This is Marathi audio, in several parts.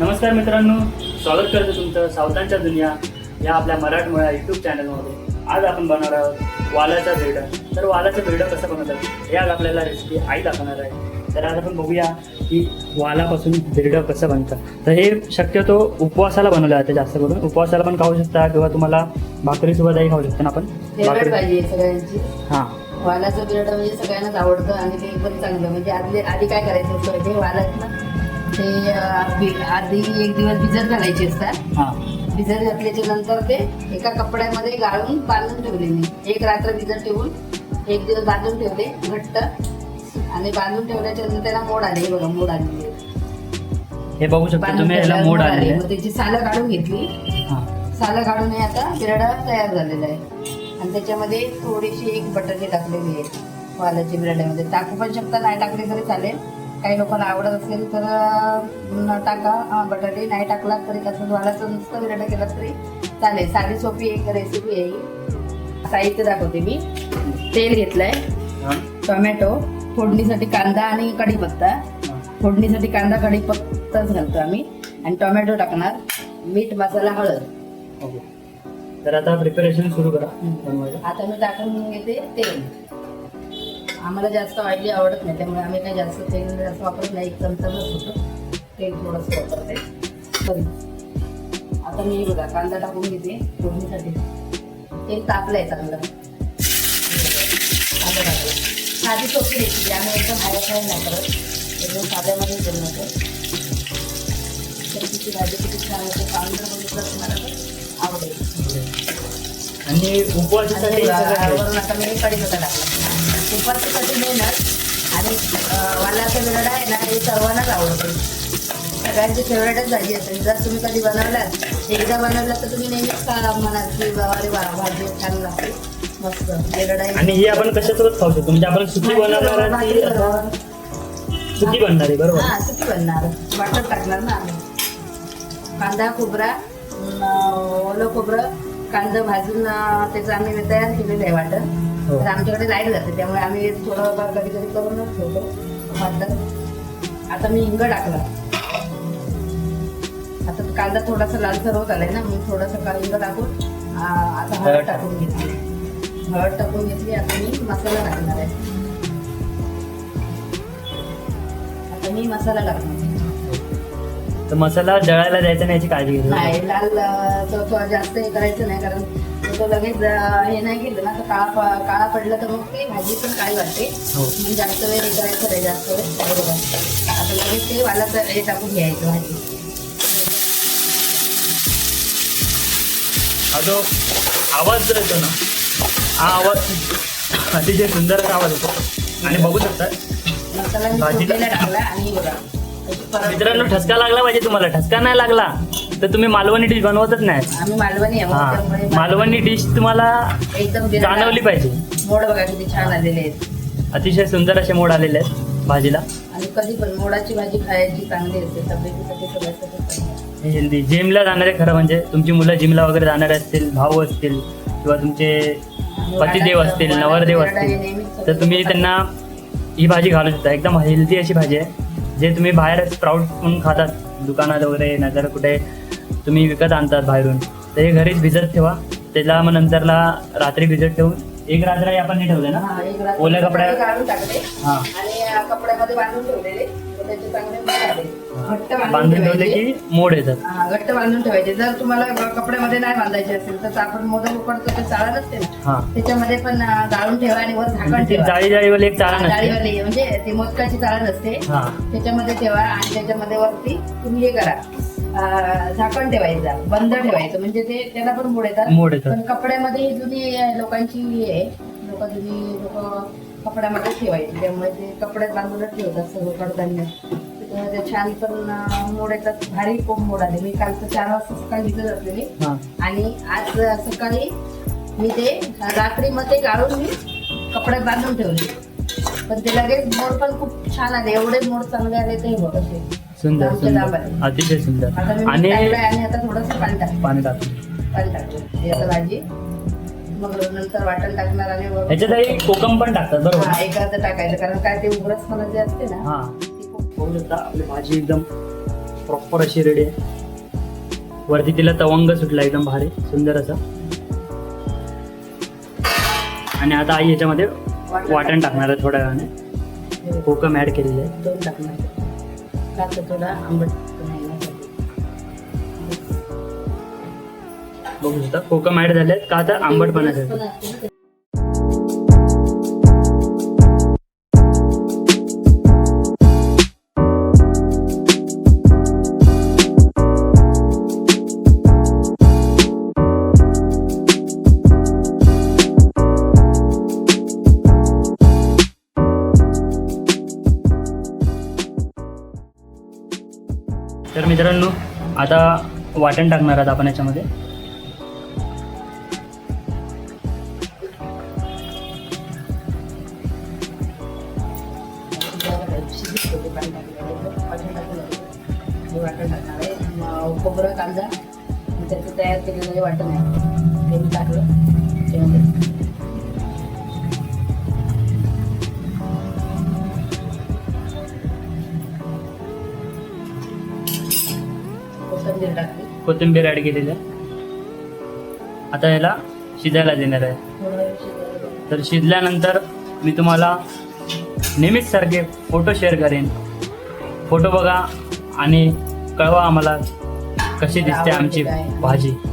नमस्कार मित्रांनो स्वागत करतो तुमचं सावधानच्या दुनिया या आपल्या मराठमोळ्या युट्यूब चॅनलमध्ये आज आपण बनवणार आहोत वालाचा बिरडं तर वालाचं बिरडं कसं बनवतात हे आज आपल्याला रेसिपी आई दाखवणार आहे. तर आज आपण बघूया की वालापासून बिरडं कसं बनतं तर हे शक्यतो उपवासाला बनवलं जातं जास्त करून. उपवासाला पण खाऊ शकता किंवा तुम्हाला भाकरीसोबतही खाऊ शकता ना आपण. सगळ्यांची. हां. वालाचं म्हणजे सगळ्यांनाच आवडतं आणि ते पण चांगलं. म्हणजे आधी आधी काय करायचं वालात ना ते अं, आधी एक दिवस भिजत घालायचे असतात. हां. भिजत घातल्याच्या नंतर ते एका कपड्यामध्ये गाळून बांधून ठेवले मी. एक रात्र भिजत ठेवून एक दिवस बांधून ठेवले घट्ट. आणि बांधून ठेवल्याच्या नंतर त्याला मोड आले. हे बघा मोड आहे. हे बघू शकता तुम्ही याला मोड आलेले आले. मग त्याची सालं काढून घेतली. हां. सालं काढून हे आता बिरडा तयार झालेला आहे. आणि त्याच्यामध्ये थोडीशी एक बटाटे टाकलेली आहे. वालाच्या बिरड्यामध्ये टाकू पण शकता नाही टाकले तरी चालेल. काही लोकांना आवडत असेल तर न टाका. बटाटे नाही टाकला तरी कसं वालाचं नुसतं बिरडा केला तरी. चालेल साधी सोपी एक रेसिपी आहे. साहित्य दाखवते मी. तेल घेतलंय. टोमॅटो फोडणीसाठी कांदा आणि कढीपत्ता. फोडणीसाठी कांदा कढीपत्ताच घालतो आम्ही. आणि टोमॅटो टाकणार मीठ मसाला हळद. ओके. तर आता प्रिपरेशन सुरू करा. आता मी टाकून घेते तेल. आम्हाला जास्त ऑइली आवडत नाही त्यामुळे आम्ही काही जास्त तेल जास्त वापरत नाही. एक चमचाच होतं तेल थोडंसं वापरते. बरी आता मी बघा कांदा टाकून घेते फोडणीसाठी तेल तापलंय चांगलं. कांदा टाकला साधी सोपी रेसिपी आम्ही एकदम हाय फ्राय नाही करत. एकदम साध्यामध्ये बनवतो तर तिची भाजी किती छान होते. कांदा बघितलं तुम्हाला आवडेल. आणि उपवासासाठी आता मी कढीपत्ता टाकला. उपासासाठी मेहनत आणि वालाचा बिरडा आहे ना हे सर्वांनाच आवडते. सगळ्यांची फेवरेटच भाजी असेल जर तुम्ही कधी बनवलात एकदा बनवलं तर तुम्ही नेहमीच का म्हणाल की बाबा अरे वा भाजी छान लागते. मस्त. बिरडा आहे. आणि ही आपण कशासोबत खाऊ शकतो? म्हणजे आपण सुकी बनवणार. सुकी बनणार आहे बरोबर. हा सुकी बनणार. बटर टाकणार ना आम्ही. कांदा खोबरा ओलं खोबरं कांदा भाजून त्याचं आम्ही तयार केलेलं आहे वाटण. तर आमच्याकडे लाइट जाते त्यामुळे आम्ही थोडं कधी कधी करूनच ठेवतो. वाटण आता मी हिंग टाकला. आता कांदा थोडासा लालसर होत आलाय ना मी थोडासा हिंग टाकून आता हळद टाकून घेतली. हळद टाकून घेतली आता मी मसाला टाकणार आहे. आता मी मसाला टाकणार तर मसाला जळायला द्यायचा नाही याची काळजी नाही लाल जास्त हे करायचं नाही कारण तो लगेच हे नाही केलं ना तर काळा काळा पडला तर मग ते भाजी पण काळी वाटते हो. म्हणून जास्त वेळ हे करायचं नाही जास्त वेळ. बरोबर. आता लगेच ते वाला हे टाकून घ्यायचं भाजी. हा जो आवाज जो येतो ना हा आवाज अतिशय सुंदर आवाज येतो. आणि बघू शकता मसाला टाकला आणि बघा. मित्रांनो ठसका लागला पाहिजे तुम्हाला. ठसका नाही लागला. तर तुम्ही मालवणी डिश बनवतच नाही. आम्ही मालवणी आहे हा. त्यामुळे मालवणी. डिश तुम्हाला एकदम जाणवली पाहिजे. मोड बघा किती छान आलेले आहेत. अतिशय सुंदर असे मोड आलेले आहेत भाजीला. आणि कधी पण मोडाची भाजी खायची चांगली असते तब्येतीसाठी सगळ्यासाठी चांगली असते. हेल्दी जिमला जाणारे खरं म्हणजे तुमची मुलं जिमला वगैरे जाणारे असतील भाऊ असतील किंवा तुमचे पतिदेव असतील नवरदेव असतील तर तुम्ही त्यांना ही भाजी घालू शकता. एकदम हेल्दी अशी भाजी आहे. जे तुम्ही बाहेर स्प्राऊट म्हणून खातात दुकानात वगैरे नाहीतर कुठे तुम्ही विकत आणतात बाहेरून. तर हे घरीच भिजत ठेवा. त्याला मग नंतरला रात्री भिजत ठेवून एक रात्र आपण हे ठेवले ना? हा, ओल्या कपड्या- हा. आणि कपड्यामध्ये बांधून ठेवलेले. घट्ट बांधून ठेवले ठेवायचे. की मोड येतात. हा, घट्ट बांधून ठेवायचे. जर तुम्हाला ग- कपड्यामध्ये नाही बांधायचे असेल तर आपण मोदक उकडतो ते चाळा नसते ना हा. त्याच्यामध्ये पण अं, गाळून ठेवा आणि वर झाकण म्हणजे ती ठेवा. जाळी जाळीवाली एक चाळण असते. म्हणजे ती मोदकाची चाळा नसते हा. त्याच्यामध्ये ठेवा आणि त्याच्यामध्ये वरती तुम्ही हे करा. अं, झाकण ठेवायचं बंद ठेवायचं. म्हणजे ते त्याला पण मोड येतात. मोड येतात. पण कपड्यामध्ये ही जुनी लोकांची ही आहे. लोक जुनी लोक कपड्यामध्ये ठेवायची. त्यामुळे ते कपड्यात बांधूनच ठेवतात सर्व कडधान्य. छान पण मोड येतात भारी खूप मोड आले. मी कालचं चार वाजता सकाळी भिजत असलेली आणि आज सकाळी मी ते रात्री ते गाळून मी कपड्यात बांधून ठेवले. पण ते लगेच मोड पण खूप छान आले. एवढे मोड चांगले आले ते बघ असे सुंदर सुंदर. अतिशय सुंदर. आणि आता थोडंसं पाणी टाक पाणी टाकून पाणी टाकलं हे भाजी. मग नंतर वाटण टाकणार आणि कोकम पण टाकतात बरोबर. अर्ध टाकायचं. कारण काय ते उग्रस मला जे असते ना बघू शकता आपली भाजी एकदम प्रॉपर अशी रेडी आहे. वरती तिला तवंग सुटला एकदम भारी सुंदर असा. आणि आता आई याच्यामध्ये वाटण टाकणार आहे थोड्या वेळाने. कोकम ऍड केलेलं आहे. दोन टाकणार का तर थोडा आंबट येण्यासाठी. बघू शकता. कोकम ऍड झाले का आता आंबटपणासाठी तर मित्रांनो आता वाटण टाकणार आहात आपण याच्यामध्ये. वाटण टाकणार आहे खोबरं कांदा त्याचं तयार केलेलं वाटण आहे. ते मी टाकलं. त्यामध्ये कोथिंबीर टाकली. कोथिंबीर ऍड केलेली. आहे आता याला शिजायला देणार आहे. तर शिजल्यानंतर मी तुम्हाला नेहमीच सारखे फोटो शेअर करेन. फोटो बघा आणि कळवा आम्हाला कशी दिसते आमची भाजी. आहे.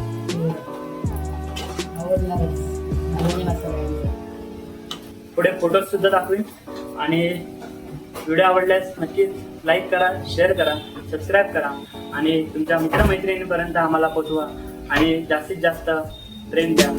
पुढे फोटो सुद्धा दाखवीन. आणि व्हिडिओ आवडल्यास नक्की लाईक करा शेअर करा सबस्क्राईब करा. आणि तुमच्या मित्रमैत्रिणींपर्यंत आम्हाला पोचवा आणि जास्तीत जास्त प्रेम द्या.